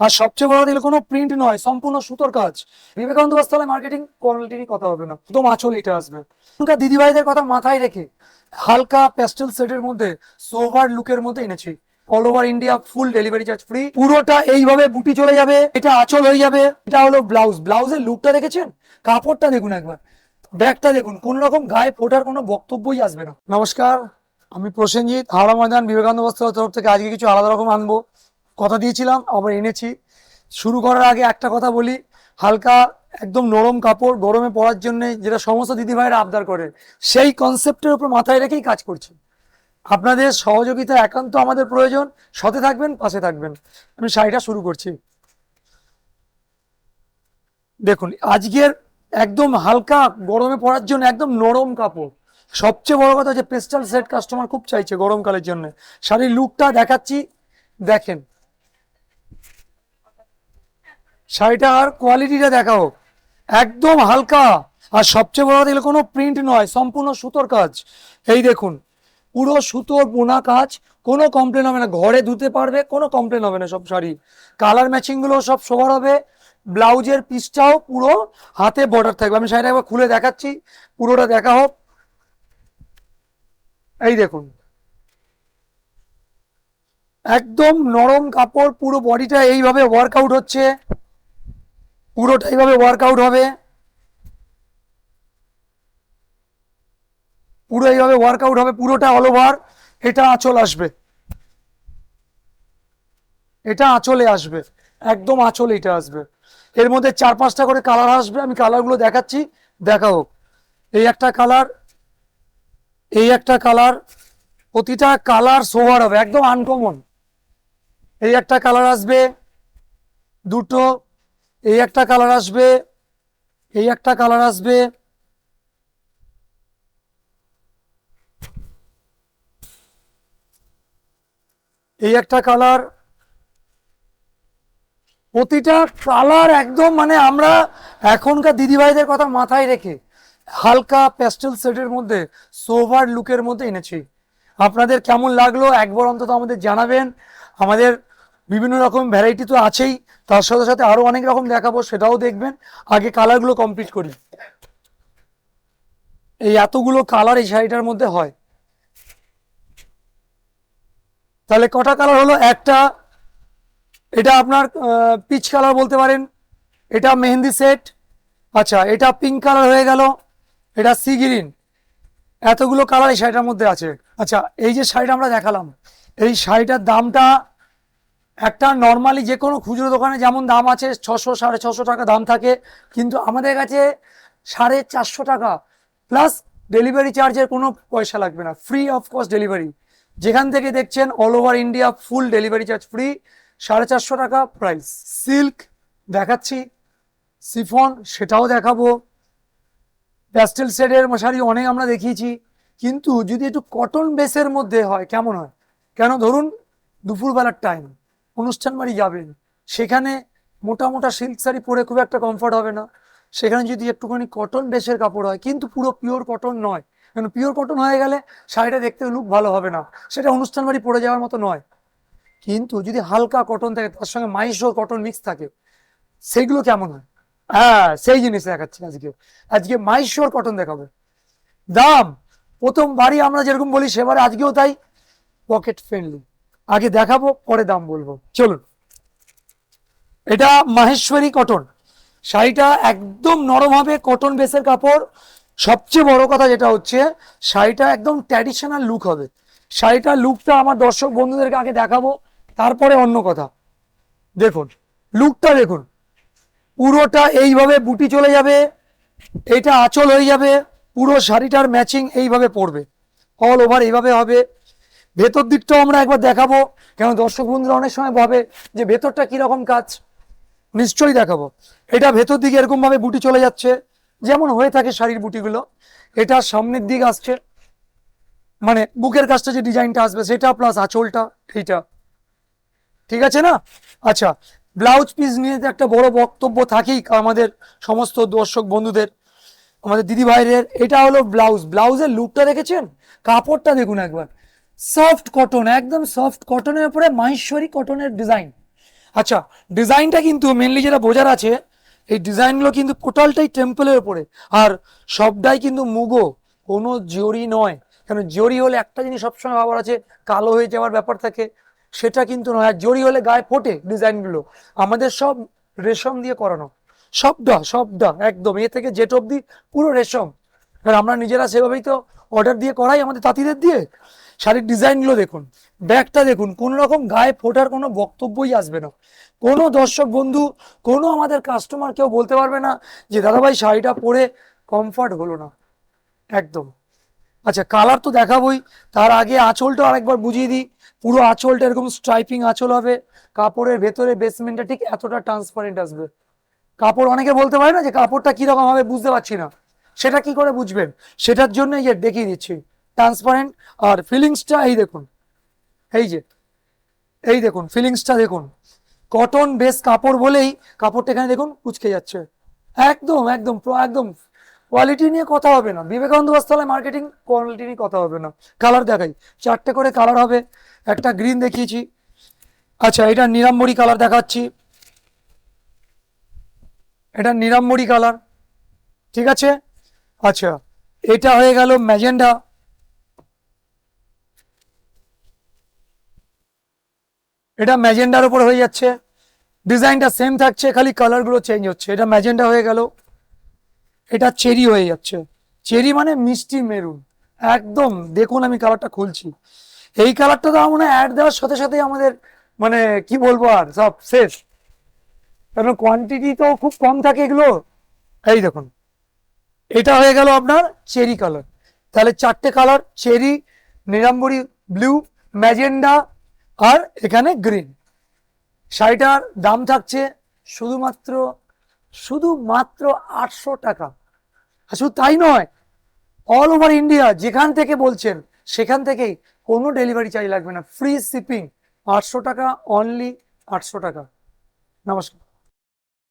আর সবচেয়ে বড় দিলে, কোনো প্রিন্ট নয়, সম্পূর্ণ সুতোর কাজ। বিবেকানন্দ বস্ত্রালয় মার্কেটিং কোয়ালিটির কথা হবে না, একদম আঁচল এটা আসবে। এখনকার দিদিভাইদের কথা মাথায় রেখে হালকা প্যাস্টেল সেটের মধ্যে সোভার লুকের মধ্যে এনেছি। All over India full delivery charge free পুরোটা এইভাবে বুটি চলে যাবে, এটা আঁচল হয়ে যাবে, এটা হলো ব্লাউজ ব্লাউজের লুকটা দেখেছেন? কাপড়টা দেখুন একবার। ব্যাগটা দেখুন, কোন রকম গায়ে ফোটার কোনো বক্তব্যই আসবে না। নমস্কার, আমি প্রসেনজিৎ, হাওড়া ময়দান, বিবেকানন্দ বস্ত্রের তরফ থেকে আজকে কিছু আলাদা রকম আনব। কথা দিয়েছিলাম আবার এনেছি। শুরু করার আগে একটা কথা বলি, হালকা একদম নরম কাপড় গরমে পরার জন্য যেটা সমস্ত দিদিভাইরা আবদার করে, সেই কনসেপ্টের উপর মাথায় রেখেই কাজ করছি। আপনাদের সহযোগিতা একান্ত আমাদের প্রয়োজন, সাথে থাকবেন, পাশে থাকবেন। আমি শাড়িটা শুরু করছি। দেখুন, আজকের একদম হালকা গরমে পরার জন্য একদম নরম কাপড়। সবচেয়ে বড় কথা হচ্ছে, পেস্টাল সেট কাস্টমার খুব চাইছে গরমকালের জন্য। শাড়ির লুকটা দেখাচ্ছি, দেখেন। শাড়িটার কোয়ালিটিটা দেখাও। একদম হালকা। আর সবচেয়ে বড় কথা কোনো প্রিন্ট নয়, সম্পূর্ণ সুতোর কাজ। এই দেখুন, পুরো সুতোর বোনা কাজ, কোনো কমপ্লেন হবে না। ঘরে ধুতে পারবে, কোনো কমপ্লেন হবে না সব শাড়ি। কালার ম্যাচিংগুলো সব সবার হবে। ব্লাউজের পিসটাও পুরো হাতে বর্ডার থাকবে। আমি শাড়িটা একবার খুলে দেখাচ্ছি, পুরোটা দেখা হোক এই দেখুন, একদম নরম কাপড়, পুরো বডিটা এইভাবে ওয়ার্কআউট হচ্ছে। পুরোটা এইভাবে ওয়ার্কআউট হবে। পুরো এইভাবে ওয়ার্কআউট হবে, পুরোটা অল ওভার এটা আঁচল আসবে। এটা আঁচলে আসবে, একদম আঁচলে এটা আসবে। এর মধ্যে চার পাঁচটা করে কালার আসবে, আমি কালারগুলো দেখাচ্ছি, দেখা হোক। এই একটা কালার এই একটা কালার প্রতিটা কালার সোভার হবে, একদম আনকমন এই একটা কালার আসবে, দুটো এই একটা কালার আসবে, এই একটা কালার আসবে। এই একটা কালার প্রতিটা কালার একদম মানে আমরা এখনকার দিদিভাইদের কথা মাথায় রেখে হালকা প্যাস্টেল সেটের মধ্যে সোভার লুকের মধ্যে এনেছি। আপনাদের কেমন লাগল একবার অন্তত আমাদের জানাবেন। আমাদের বিভিন্ন রকম ভ্যারাইটি তো আছেই। তার সাথে সাথে আরও অনেক রকম দেখাবো, সেটাও দেখবেন। আগে কালারগুলো কমপ্লিট করি। এই এতগুলো কালার এই শাড়িটার মধ্যে হয়। তাহলে কটা কালার হলো? একটা, এটা আপনার পিচ কালার বলতে পারেন। এটা মেহেন্দি সেট আচ্ছা এটা পিঙ্ক কালার হয়ে গেল। এটা সি গ্রিন এতগুলো কালার এই শাড়িটার মধ্যে আছে। আচ্ছা এই যে শাড়িটা আমরা দেখালাম, এই শাড়িটার দামটা একটা নর্মালি যে কোনো খুচরো দোকানে যেমন দাম আছে ছশো, সাড়ে ছশো টাকা দাম থাকে, কিন্তু আমাদের কাছে সাড়ে চারশো টাকা প্লাস ডেলিভারি চার্জের কোনো পয়সা লাগবে না। ফ্রি অফ কস্ট ডেলিভারি যেখান থেকে দেখছেন all over India full delivery charge free সাড়ে চারশো টাকা প্রাইস সিল্ক দেখাচ্ছি সিফন সেটাও দেখাবো। প্যাস্টেল শেডের মশারি অনেক আমরা দেখিয়েছি, কিন্তু যদি একটু কটন বেসের মধ্যে হয়, কেমন হয়? কেন ধরুন দুপুরবেলার টাইম অনুষ্ঠান বাড়ি যাবেন সেখানে মোটা মোটা সিল্ক শাড়ি পরে খুব একটা কমফর্ট হবে না। সেখানে যদি একটুখানি কটন বেসের কাপড় হয়, কিন্তু পুরো পিওর কটন নয়। কেন পিওর কটন হয়ে গেলে শাড়িটা দেখতে লুক ভালো হবে না। সেটা অনুষ্ঠান বাড়ি পরে যাওয়ার মতো নয়। কিন্তু যদি হালকা কটন থাকে, তার সঙ্গে মাইশোর কটন মিক্স থাকে সেইগুলো কেমন হয়? হ্যাঁ সেই জিনিস দেখাচ্ছি আজকে। আজকে মাইশোর কটন দেখাবে। দাম, প্রথম বাড়ি আমরা যেরকম বলি, সেবারে আজকেও তাই পকেট ফ্রেন্ডলি আগে দেখাবো, পরে দাম বলব। চলুন। এটা মাহেশ্বরী কটন। শাড়িটা একদম নরম হবে, কটন বেসের কাপড়। সবচেয়ে বড় কথা যেটা হচ্ছে, শাড়িটা একদম ট্র্যাডিশনাল লুক হবে। শাড়িটার লুকটা আমার দর্শক বন্ধুদেরকে আগে দেখাবো, তারপরে অন্য কথা। দেখুন লুকটা দেখুন। পুরোটা এইভাবে বুটি চলে যাবে, এটা আঁচল হয়ে যাবে, পুরো শাড়িটার ম্যাচিং এইভাবে পড়বে। অল ওভার এইভাবে হবে। ভেতর দিকটাও আমরা একবার দেখাবো। কেন দর্শক বন্ধুরা অনেক সময় ভাবে যে ভেতরটা কীরকম কাজ। নিশ্চয়ই দেখাবো। এটা ভেতর দিকে এরকম ভাবে বুটি চলে যাচ্ছে। যেমন হয়ে থাকে শাড়ির বুটিগুলো। এটা সামনের দিক আসছে। মানে বুকের কাছটা যে ডিজাইনটা আসবে, সেটা প্লাস আঁচলটা এইটা। ঠিক আছে না? আচ্ছা ব্লাউজ পিস নিয়ে একটা বড় বক্তব্য থাকেই আমাদের সমস্ত দর্শক বন্ধুদের, আমাদের দিদি ভাইদের এটা হলো ব্লাউজ ব্লাউজের লুকটা দেখেছেন? কাপড়টা দেখুন একবার। সফট কটন, একদম সফট কটনের উপরে মাহেশ্বরী কটনের ডিজাইন আচ্ছা ডিজাইনটা কিন্তু মেনলি যেটা বোঝার আছে, এই ডিজাইনগুলো কিন্তু টোটালটাই টেম্পলের উপরে। আর সবটাই কিন্তু মুগো, কোনো জিওরি নয়। কেন, জিওরি হলে একটা জিনিস সবসময় ভাবার আছে, কালো হয়ে যাওয়ার ব্যাপার থাকে, সেটা কিন্তু নয়। আর জরি হলে গায়ে ফোটে ডিজাইনগুলো আমাদের সব রেশম দিয়ে করানো। সবটা সবটা, একদম। এ থেকে জেট অবধি পুরো রেশম। আর আমরা নিজেরা সেভাবেই তো অর্ডার দিয়ে করাই আমাদের তাঁতিদের দিয়ে। শাড়ির ডিজাইনগুলো দেখুন, ব্যাগটা দেখুন, কোনো রকম গায়ে ফোটার কোনো বক্তব্যই আসবে না। কোনো দর্শক বন্ধু, কোনো আমাদের কাস্টমার কেউ বলতে পারবে না যে, দাদাভাই, শাড়িটা পরে কমফর্ট হলো না। একদম। আচ্ছা কালার তো দেখাবোই, তার আগে আঁচলটা আরেকবার বুঝিয়ে দিই। পুরো আঁচলটা এরকম স্ট্রাইপিং আঁচল হবে, কাপড়ের ভেতরে বেসমেন্টটা ঠিক এতটা ট্রান্সপারেন্ট আসবে। কাপড় অনেকে বলতে পারে না যে, কাপড়টা কীরকম হবে বুঝতে পারছি না। সেটা কি করে বুঝবেন? সেটার জন্য দেখিয়ে দিচ্ছি। ট্রান্সপারেন্ট আর ফিলিংসটা এই দেখুন, এই যে, এই দেখুন ফিলিংসটা দেখুন। কটন বেস কাপড় বলেই কাপড়টা এখানে দেখুন কুচকে যাচ্ছে। একদম একদম একদম। কোয়ালিটি নিয়ে কথা হবে না। বিবেকানন্দ বস্ত্রালয় মার্কেটিং কোয়ালিটি নিয়ে কথা হবে না। কালার দেখাই। চারটে করে কালার হবে। একটা গ্রিন দেখিয়েছি। আচ্ছা এটা নিরাম্বরী কালার দেখাচ্ছি। এটা নিরাম্বরী কালার ঠিক আছে? আচ্ছা এটা হয়ে গেল ম্যাজেন্ডা। এটা ম্যাজেন্ডার উপর হয়ে যাচ্ছে। ডিজাইনটা সেম থাকছে, খালি কালারগুলো চেঞ্জ হচ্ছে। এটা ম্যাজেন্ডা হয়ে গেল। এটা চেরি হয়ে যাচ্ছে। চেরি মানে মিষ্টি মেরুন। একদম, দেখুন আমি কালারটা খুলছি। এই কালারটা তো মনে অ্যাড দেওয়ার সাথে সাথেই আমাদের মানে কি বলব আর, সব শেষ। কারণ কোয়ান্টিটি তো খুব কম থাকে এগুলো। এই দেখুন। এটা হয়ে গেল আপনার চেরি কালার তাহলে চারটে কালার চেরি নিরাম্বরী ব্লু ম্যাজেন্ডা আর এখানে গ্রিন শাড়িটার দাম থাকছে শুধুমাত্র শুধুমাত্র আটশো টাকা। আর শুধু তাই নয় অল ওভার ইন্ডিয়া যেখান থেকে বলছেন, সেখান থেকেই কোনো ডেলিভারি চার্জ লাগবে না। ফ্রি শিপিং আটশো টাকা অনলি আটশো টাকা। নমস্কার।